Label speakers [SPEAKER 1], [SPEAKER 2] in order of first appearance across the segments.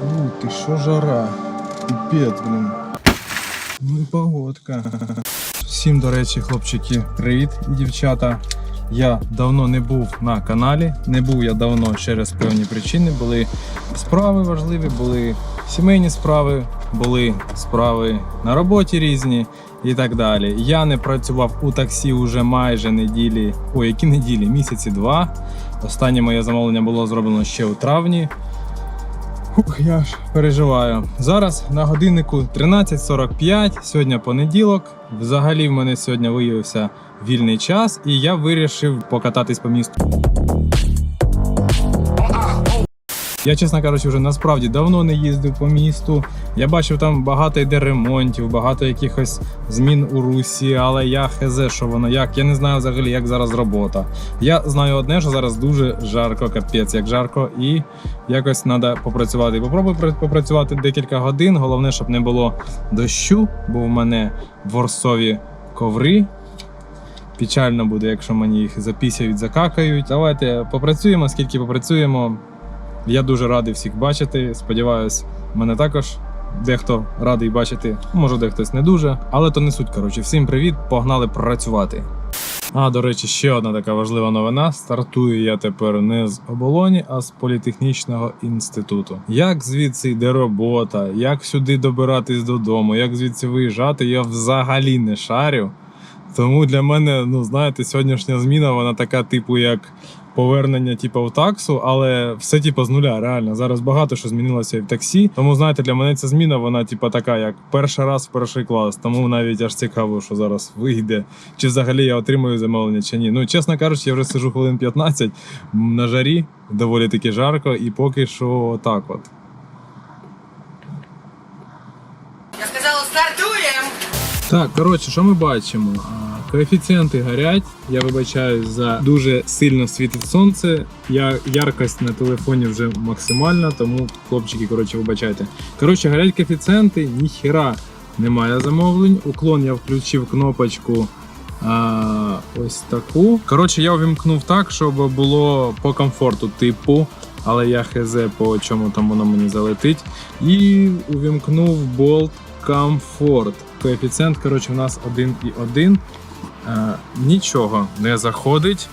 [SPEAKER 1] Ну ти що жара? Піпець, блін. Ну і погодка. Всім, до речі, хлопчики, привіт, дівчата. Я давно не був на каналі. Не був я давно через певні причини. Були справи важливі, були сімейні справи, були справи на роботі різні і так далі. Я не працював у таксі уже майже неділі. Ой, які неділі? Місяці два. Останнє моє замовлення було зроблено ще у травні. Ух, я ж переживаю. Зараз на годиннику 13.45, сьогодні понеділок. Взагалі в мене сьогодні виявився вільний час, і я вирішив покататись по місту. Я, чесно кажучи, вже насправді давно не їздив по місту. Я бачив там багато йде ремонтів, багато якихось змін у русі, але я хз, що воно як. Я не знаю взагалі, як зараз робота. Я знаю одне, що зараз дуже жарко, капець, як жарко, і якось треба попрацювати. Попробую попрацювати декілька годин. Головне, щоб не було дощу, бо в мене ворсові коври. Печально буде, якщо мені їх запісяють, закакають. Давайте попрацюємо, скільки попрацюємо. Я дуже радий всіх бачити. Сподіваюсь, мене також дехто радий бачити. Може, дехтось не дуже, але то не суть. Коротше, всім привіт, погнали працювати. А, до речі, ще одна така важлива новина. Стартую я тепер не з оболоні, а з політехнічного інституту. Як звідси йде робота, як сюди добиратись додому, як звідси виїжджати, я взагалі не шарю. Тому для мене, ну знаєте, сьогоднішня зміна, вона така, типу, як повернення, типу, в таксу, але все типу з нуля. Реально. Зараз багато що змінилося і в таксі. Тому знаєте, для мене ця зміна, вона типу така, як перший раз в перший клас. Тому навіть аж цікаво, що зараз вийде. Чи взагалі я отримую замовлення, чи ні. Ну, чесно кажучи, я вже сижу хвилин 15 на жарі, доволі таки жарко, і поки що так от.
[SPEAKER 2] Я сказала, стартуем!
[SPEAKER 1] Так, коротше, що ми бачимо? Коефіцієнти горять. Я вибачаюсь за дуже сильно світить сонце. Я яркость на телефоні вже максимальна, тому хлопчики, коротше, вибачайте. Коротше, горять коефіцієнти, ніхіра немає замовлень. Уклон я включив кнопочку. А, ось таку. Коротше, я увімкнув так, щоб було по комфорту типу, але я хз по чому там воно мені залетить. І увімкнув болт комфорт. Коефіцієнт, коротше, у нас 1,1. Е, нічого не заходить.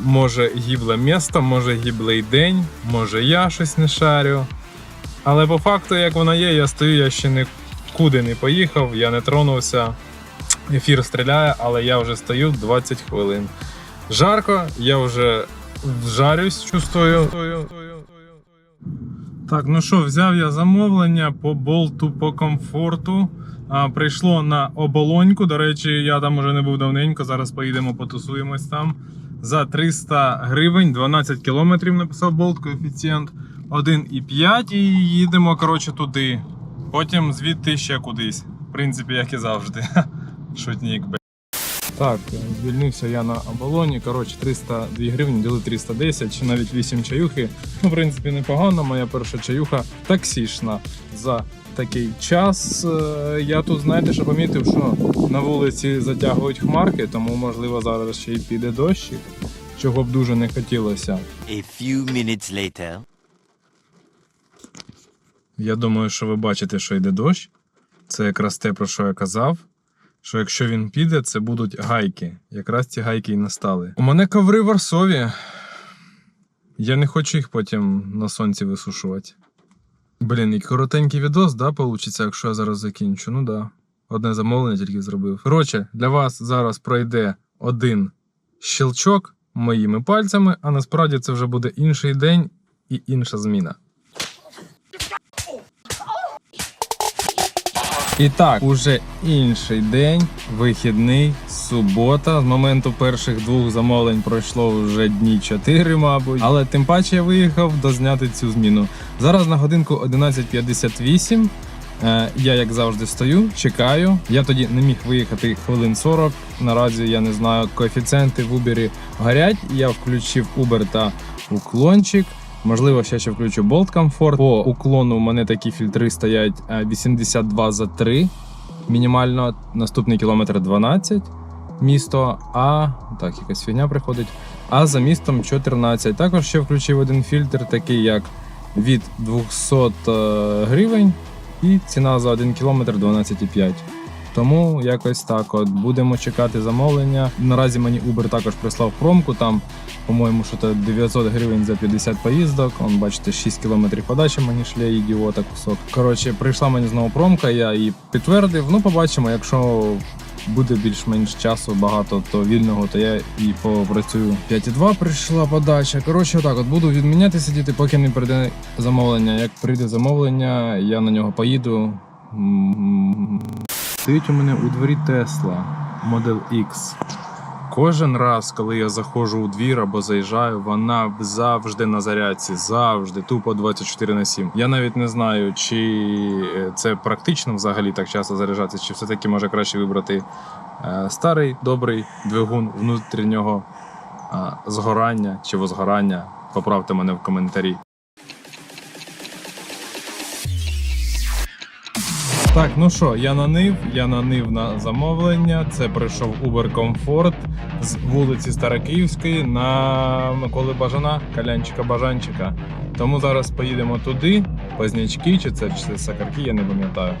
[SPEAKER 1] Може гібле місто, може гіблий день, може я щось не шарю. Але по факту, як воно є, я стою, я ще нікуди не поїхав, я не тронувся. Ефір стріляє, але я вже стою 20 хвилин. Жарко, я вже жарюсь, чувствую. Так, ну що, взяв я замовлення по болту по комфорту. А, прийшло на оболоньку. До речі, я там уже не був давненько. Зараз поїдемо, потусуємось там. За 300 гривень, 12 кілометрів написав болт, коефіцієнт 1,5 і їдемо коротше, туди. Потім звідти ще кудись. В принципі, як і завжди. Шутнік. Так, звільнився я на оболоні. Коротше, 302 гривні, діли 310 чи навіть 8 чаюхи. Ну, в принципі, непогано. Моя перша чаюха таксішна за такий час. Е, Я тут, знаєте, що помітив, що на вулиці затягують хмарки, тому можливо зараз ще й піде дощик, чого б дуже не хотілося.
[SPEAKER 3] A few minutes later.
[SPEAKER 1] Я думаю, що ви бачите, що йде дощ. Це якраз те, про що я казав. Що якщо він піде, це будуть гайки. Якраз ці гайки і настали. У мене коври варсові. Я не хочу їх потім на сонці висушувати. Блін, і коротенький відос, да, получиться, якщо я зараз закінчу. Ну да. Одне замовлення тільки зробив. Коротше, для вас зараз пройде один щелчок моїми пальцями, а насправді це вже буде інший день і інша зміна. І так, уже інший день, вихідний, субота. З моменту перших двох замовлень пройшло вже дні 4, мабуть. Але тим паче я виїхав дозняти цю зміну. Зараз на годинку 11.58. Е, я, як завжди, стою, чекаю. Я тоді не міг виїхати хвилин 40. Наразі я не знаю, коефіцієнти в Uber горять. Я включив Uber та уклончик. Можливо, ще ще включу Bolt Comfort. По уклону у мене такі фільтри стоять е, 82 за 3. Мінімально наступний кілометр 12 місто, а так, якась фігня приходить. А за містом 14. Також ще включив один фільтр, такий як від 200 е, гривень, і ціна за 1 кілометр 12,5. Тому якось так. От будемо чекати замовлення. Наразі мені Uber також прислав промку. Там, по-моєму, що то 900 гривень за 50 поїздок. Он, бачите, 6 кілометрів подачі мені шле ідіота кусок. Коротше, прийшла мені знову промка, я її підтвердив. Ну, побачимо, якщо буде більш-менш часу багато, то вільного, то я і попрацюю. 5,2 прийшла подача. Коротше, отак, от буду відміняти сидіти, поки не прийде замовлення. Як прийде замовлення, я на нього поїду. Стоїть у мене у дворі Tesla Model X. Кожен раз, коли я заходжу у двір або заїжджаю, вона завжди на зарядці, завжди, тупо 24 на 7. Я навіть не знаю, чи е, це практично взагалі так часто заряджатися, чи все-таки може краще вибрати е, старий добрий двигун внутрішнього е, згорання чи возгорання. Поправте мене в коментарі. Так, ну що, я нанив, я нанив на замовлення. Це прийшов Uber Comfort з вулиці Старокиївської на Миколи Бажана, Калянчика Бажанчика. Тому зараз поїдемо туди, Познячки, чи це, чи це Сакарки, я не пам'ятаю.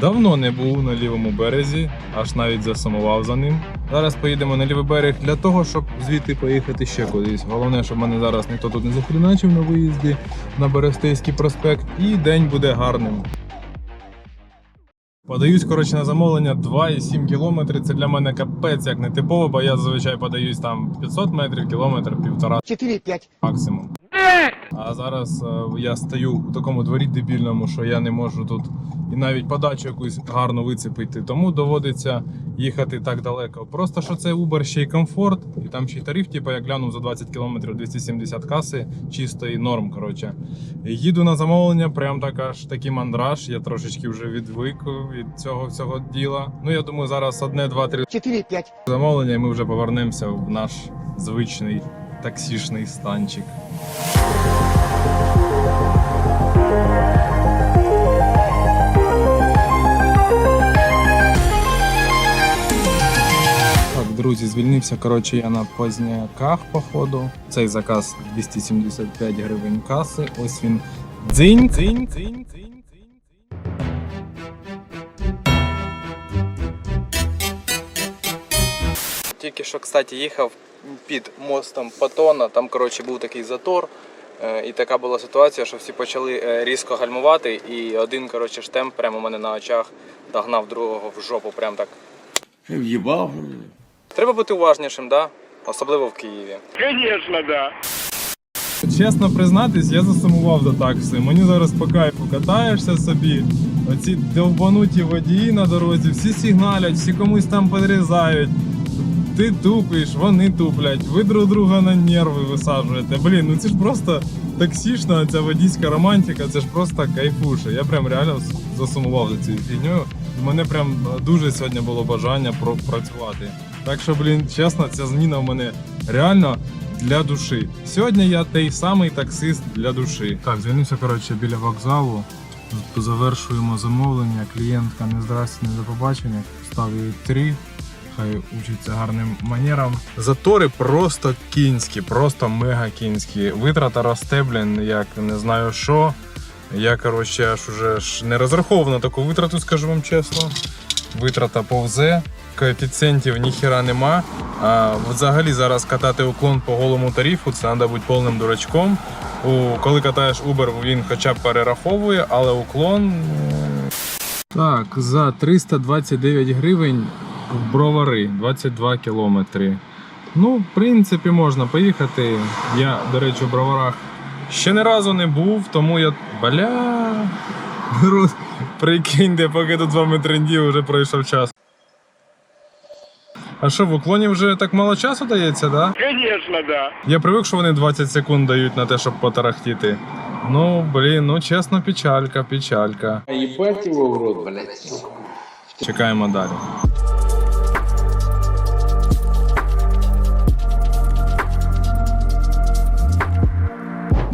[SPEAKER 1] Давно не був на лівому березі, аж навіть засумував за ним. Зараз поїдемо на лівий берег для того, щоб звідти поїхати ще кудись. Головне, щоб мене зараз ніхто тут не захріначив на виїзді на Берестейський проспект, і день буде гарним. Подаюсь, коротше, на замовлення 2,7 кілометри. Це для мене капець як не типово, бо я зазвичай подаюсь там 500 метрів, кілометр, півтора
[SPEAKER 4] 4-5.
[SPEAKER 1] максимум. А зараз е, я стою у такому дворі дебільному, що я не можу тут і навіть подачу якусь гарну вицепити. Тому доводиться їхати так далеко. Просто що це Uber ще й комфорт, і там ще й тариф, типу, я глянув за 20 км 270 каси, чистий норм. Коротше. Їду на замовлення, прям так аж такий мандраж. Я трошечки вже відвик від цього всього діла. Ну я думаю, зараз одне, два, три
[SPEAKER 4] 4-5.
[SPEAKER 1] замовлення, і ми вже повернемося в наш звичний таксішний станчик. Друзі, звільнився. Коротше, я на позняках, походу. Цей заказ 275 гривень каси. Ось він. Дзинь, дзинь, дзинь, дзинь.
[SPEAKER 5] Тільки що, кстати, їхав під мостом Патона, там, коротше, був такий затор. е, І така була ситуація, що всі почали е, різко гальмувати, і один, коротше, штемп прямо у мене на очах догнав другого в жопу. Прям так.
[SPEAKER 6] В'їбав.
[SPEAKER 5] Треба бути уважнішим, да? особливо в Києві.
[SPEAKER 1] Чесно признатись, я засумував за такси. Мені зараз по кайфу катаєшся собі. Оці довбануті водії на дорозі, всі сигналять, всі комусь там підрізають. Ти тупиш, вони туплять, ви друг друга на нерви висаджуєте. Блін, ну це ж просто таксішна ця водійська романтика, це ж просто кайфуше. Я прям реально засумував за цією фігньою. У мене прям дуже сьогодні було бажання пропрацювати. Так що, блін, чесно, ця зміна в мене реально для душі. Сьогодні я той самий таксист для душі. Так, звільнився, коротше, біля вокзалу. Завершуємо замовлення. Клієнтка не здрасте, не до побачення. Став їй три. Хай учиться гарним манерам. Затори просто кінські, просто мега кінські. Витрата росте, блін, як не знаю що. Я, коротше, аж уже ж не розраховував на таку витрату, скажу вам чесно. Витрата повзе, коефіцієнтів ніхіра нема. А взагалі зараз катати уклон по голому тарифу, це треба бути повним дурачком. У, коли катаєш Uber, він хоча б перераховує, але уклон. Так, за 329 гривень в бровари 22 кілометри. Ну, в принципі, можна поїхати. Я, до речі, в броварах ще не разу не був, тому я. Бля. Прикиньте, поки тут з вами трендів, вже пройшов час. А що, в уклоні вже так мало часу дається, да?
[SPEAKER 7] Конечно, да.
[SPEAKER 1] Я привик, що вони 20 секунд дають на те, щоб потарахтіти. Ну, блін, ну чесно, печалька, печалька.
[SPEAKER 4] Ебать его в рот, блядь.
[SPEAKER 1] Чекаємо далі.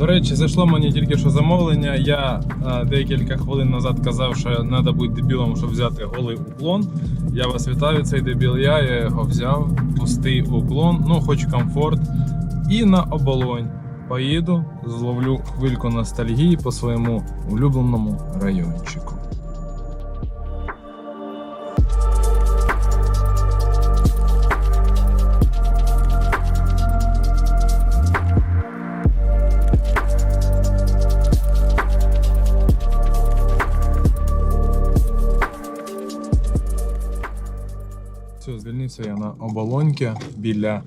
[SPEAKER 1] До речі, зайшло мені тільки що замовлення. Я е, декілька хвилин назад казав, що треба бути дебілом, щоб взяти голий уклон. Я вас вітаю, цей дебіл я, я його взяв, пустий уклон, ну хоч комфорт. І на оболонь поїду, зловлю хвильку ностальгії по своєму улюбленому райончику. Все, я на оболоньки біля,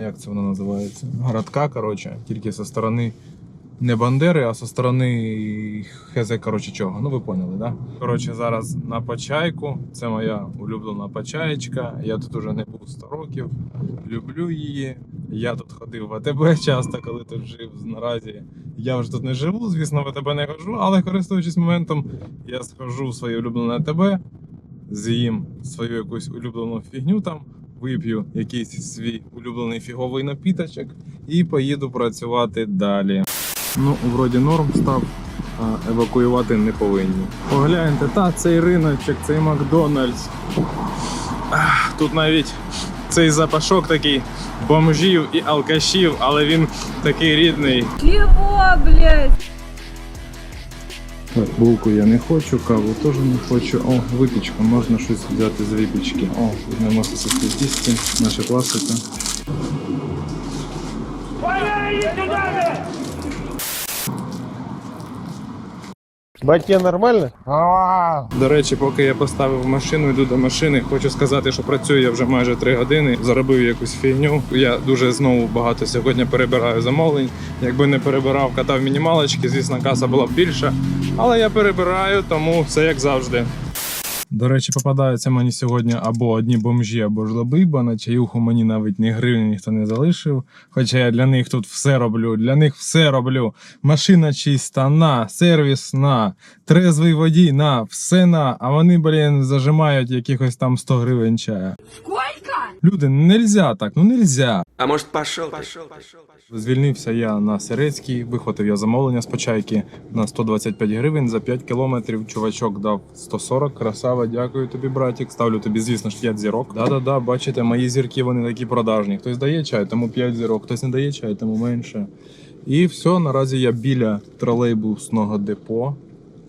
[SPEAKER 1] як це воно називається? Городка, коротше, тільки зі сторони не Бандери, а зі сторони хз, коротше, чого. Ну ви поняли, да? Коротше, зараз на Почайку. Це моя улюблена Почаєчка. Я тут уже не був 100 років. Люблю її. Я тут ходив в АТБ часто, коли тут жив. Наразі я вже тут не живу, звісно, в АТБ не ходжу, але користуючись моментом, я схожу в своє улюблене АТБ з'їм свою якусь улюблену фігню там, вип'ю якийсь свій улюблений фіговий напіточок і поїду працювати далі. Ну, вроді норм став, а евакуювати не повинні. Погляньте, та цей риночок, цей Макдональдс. Тут навіть цей запашок такий бомжів і алкашів, але він такий рідний.
[SPEAKER 6] Чего, блядь?
[SPEAKER 1] Булку я не хочу, каву теж не хочу. О, випічка, можна щось взяти з випічки. О, візьмемо сосиски, наша класика.
[SPEAKER 4] Батя нормально?
[SPEAKER 1] До речі, поки я поставив машину, йду до машини. Хочу сказати, що працюю я вже майже три години. Заробив якусь фігню. Я дуже знову багато сьогодні перебираю замовлень. Якби не перебирав, катав мінімалочки, звісно, каса була б більша. Але я перебираю, тому все як завжди. До речі, попадаються мені сьогодні або одні бомжі, або жлоби, бо на чаюху мені навіть ні гривні ніхто не залишив. Хоча я для них тут все роблю, для них все роблю. Машина чиста, на, сервіс на, трезвий водій на, все на. А вони, блін, зажимають якихось там 100 гривень чая.
[SPEAKER 2] Сколько?
[SPEAKER 1] Люди, нельзя так, ну нельзя.
[SPEAKER 7] А может пошел? Пошел, пошел,
[SPEAKER 1] Звільнився я на Сирецький, вихватив я замовлення з почайки на 125 гривень за 5 кілометрів. Чувачок дав 140. Красава, дякую тобі, братік. Ставлю тобі, звісно ж, 5 зірок. Да-да-да, бачите, мої зірки вони такі продажні. Хтось дає чай, тому 5 зірок, хтось не дає чай, тому менше. І все, наразі я біля тролейбусного депо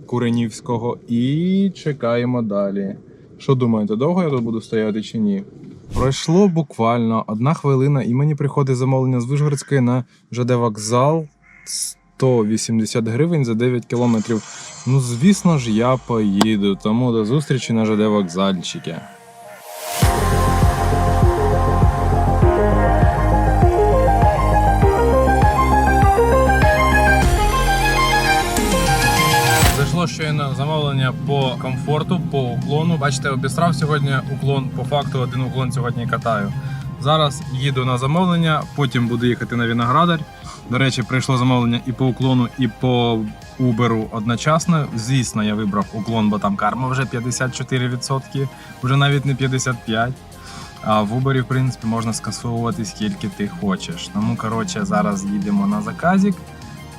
[SPEAKER 1] Куренівського і чекаємо далі. Що думаєте, довго я тут буду стояти чи ні? Пройшло буквально одна хвилина, і мені приходить замовлення з Вишгородської на ЖД вокзал 180 гривень за 9 кілометрів. Ну, звісно ж, я поїду. Тому до зустрічі на ЖД вокзальчики. Щойно замовлення по комфорту, по уклону. Бачите, обістрав сьогодні уклон. По факту один уклон сьогодні катаю. Зараз їду на замовлення, потім буду їхати на Виноградар. До речі, прийшло замовлення і по уклону, і по Uber одночасно. Звісно, я вибрав уклон, бо там карма вже 54%, вже навіть не 55%. А в Uber, в принципі, можна скасовувати скільки ти хочеш. Тому, коротше, зараз їдемо на заказик.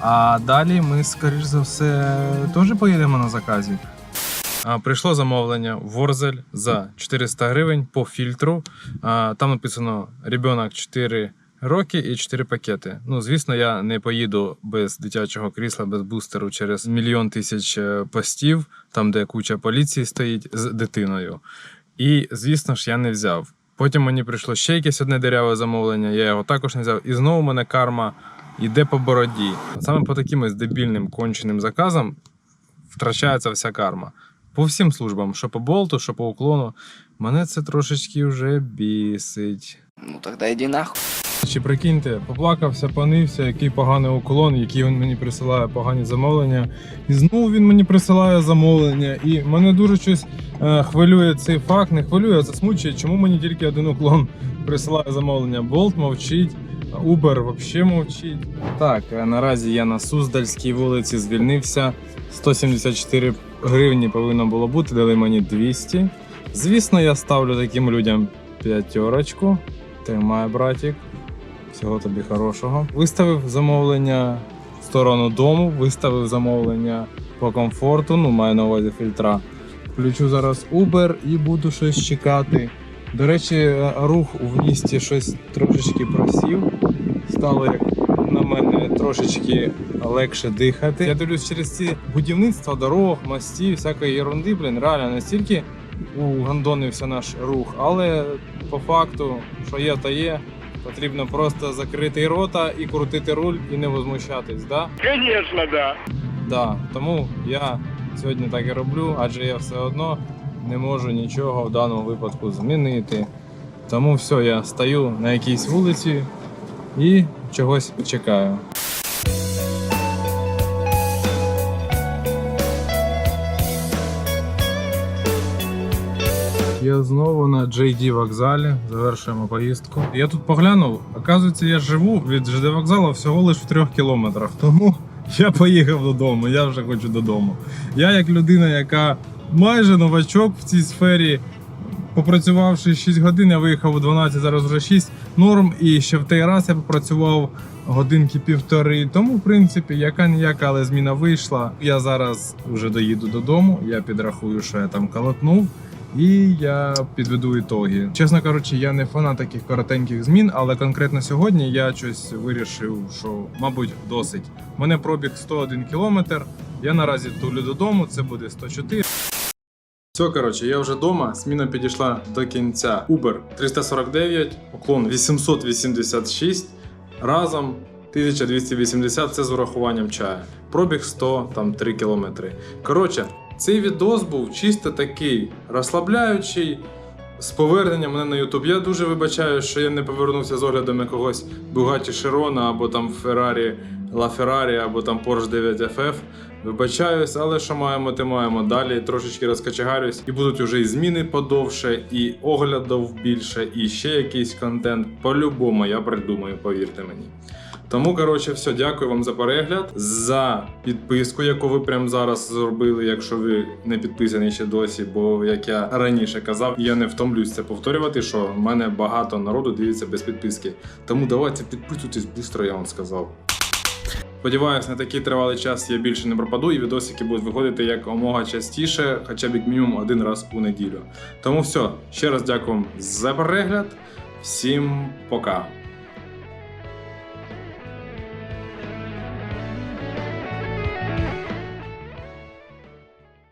[SPEAKER 1] А далі ми, скоріш за все, теж поїдемо на заказик. А, Прийшло замовлення Ворзель за 400 гривень по фільтру. Там написано ребенок 4 роки і 4 пакети. Ну, звісно, я не поїду без дитячого крісла, без бустеру через мільйон тисяч е, постів, там, де куча поліції стоїть з дитиною. І, звісно ж, я не взяв. Потім мені прийшло ще якесь одне дереве замовлення, я його також не взяв. І знову мене карма йде по бороді. Саме по таким ось дебільним конченим заказам втрачається вся карма. По всім службам, що по болту, що по уклону. Мене це трошечки вже бісить.
[SPEAKER 7] Ну тогда иди нахуй.
[SPEAKER 1] Чи прикиньте, поплакався, панився, який поганий уклон, який він мені присилає погані замовлення. І знову він мені присилає замовлення. І мене дуже щось е, хвилює цей факт, не хвилює, а засмучує, чому мені тільки один уклон присилає замовлення. Болт мовчить. Uber взагалі мовчить. Так, наразі я на Суздальській вулиці звільнився. 174 гривні повинно було бути, дали мені 200. Звісно, я ставлю таким людям п'ятерочку. Тримай, братик. Всього тобі хорошого. Виставив замовлення в сторону дому, виставив замовлення по комфорту, ну маю на увазі фільтра. Включу зараз Uber і буду щось чекати. До речі, е, рух в місті щось трошечки просів. Стало як на мене трошечки легше дихати. Я дивлюсь через ці будівництва дорог, мостів, всякої ерунди, блін, реально настільки угандонився наш рух, але по факту, що є, то є. Потрібно просто закрити рота і крутити руль і не возмущатись, да?
[SPEAKER 4] Конечно, да.
[SPEAKER 1] Да, тому я сьогодні так і роблю, адже я все одно не можу нічого в даному випадку змінити. Тому все, я стою на якійсь вулиці і чогось чекаю. Я знову на JD вокзалі, завершуємо поїздку. Я тут поглянув, оказується, я живу від ЖД вокзалу всього лише в трьох кілометрах. Тому я поїхав додому, я вже хочу додому. Я, як людина, яка майже новачок в цій сфері, попрацювавши 6 годин, я виїхав у 12, зараз вже 6 норм. І ще в той раз я попрацював годинки півтори. Тому, в принципі, яка ніяка, але зміна вийшла. Я зараз вже доїду додому. Я підрахую, що я там колотнув. І я підведу ітоги. Чесно кажучи, я не фанат таких коротеньких змін, але конкретно сьогодні я щось вирішив, що мабуть досить. Мене пробіг 101 кілометр. Я наразі тулю додому, це буде 104. Все, коротше, я вже вдома. Зміна підійшла до кінця. Uber 349, уклон 886. Разом 1280 це з урахуванням чаю. Пробіг 100, там 3 кілометри. Коротше, цей відос був чисто такий розслабляючий. З поверненням мене на YouTube. Я дуже вибачаю, що я не повернувся з оглядом якогось Bugatti Chiron або там Ferrari La Ferrari, або там Porsche 9 FF. Вибачаюсь, але що маємо, те маємо. Далі трошечки розкачегарюсь, і будуть уже і зміни подовше, і оглядів більше, і ще якийсь контент. По-любому я придумаю, повірте мені. Тому, коротше, все, дякую вам за перегляд, за підписку, яку ви прямо зараз зробили, якщо ви не підписані ще досі. Бо як я раніше казав, я не втомлюсь це повторювати, що в мене багато народу дивиться без підписки. Тому давайте підписуйтесь швидко, я вам сказав. Сподіваюсь, на такий тривалий час я більше не пропаду, і відосики будуть виходити як омога частіше, хоча б як мінімум один раз у неділю. Тому все, ще раз дякую за перегляд. Всім пока.